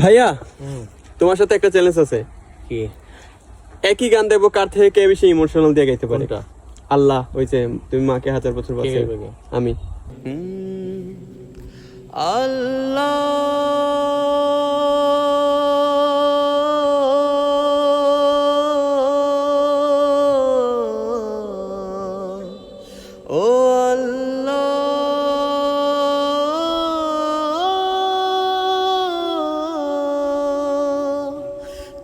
ভাইয়া তোমার সাথে একটা চ্যালেঞ্জ আছে। কি? একই গান দেবো কার থেকে কে বেশি ইমোশনাল দিয়ে গাইতে পারে? আল্লাহ ওই যে তুমি মাকে হাজার বছর বাঁচিয়ে গাইবে আমি। আল্লাহ ও আল্লাহ।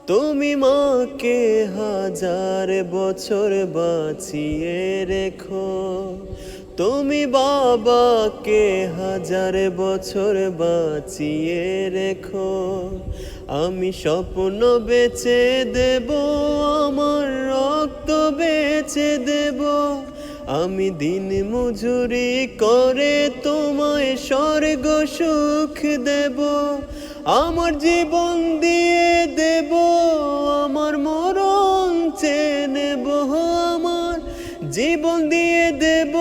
তুমি মাকে হাজার বছর বাঁচিয়ে রেখো। তুমি বাবাকে হাজার বছর বাঁচিয়ে রেখো। আমি স্বপ্ন বেছে দেব, আমার রক্ত বেছে দেব। আমি দিন মজুরি করে তোমায় স্বর্গ সুখ দেব। আমার জীবন দিয়ে দেব আমার মরণ চেয়ে নেব আমার জীবন দিয়ে দেব।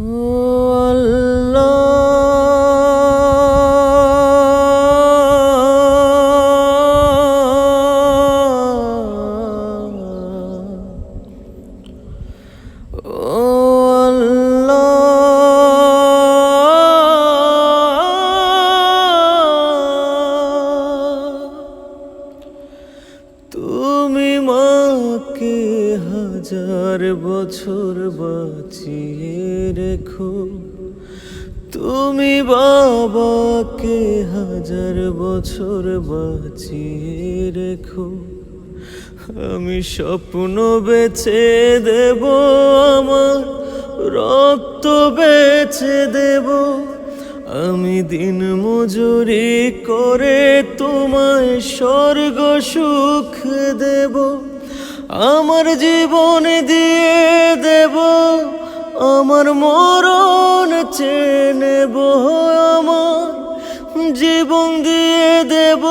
Oh. হাজার বছর বাঁচিয়ে রেখো। তুমি বাবাকে হাজার বছর বাঁচিয়ে রেখো। আমি স্বপ্ন বেছে দেব, আমার রক্ত বেছে দেব। আমি দিন মজুরি করে তোমায় স্বর্গ সুখ দেব। আমার জীবন দিয়ে দেব আমার মরণ চেনেব নেব আমার জীবন দিয়ে দেব।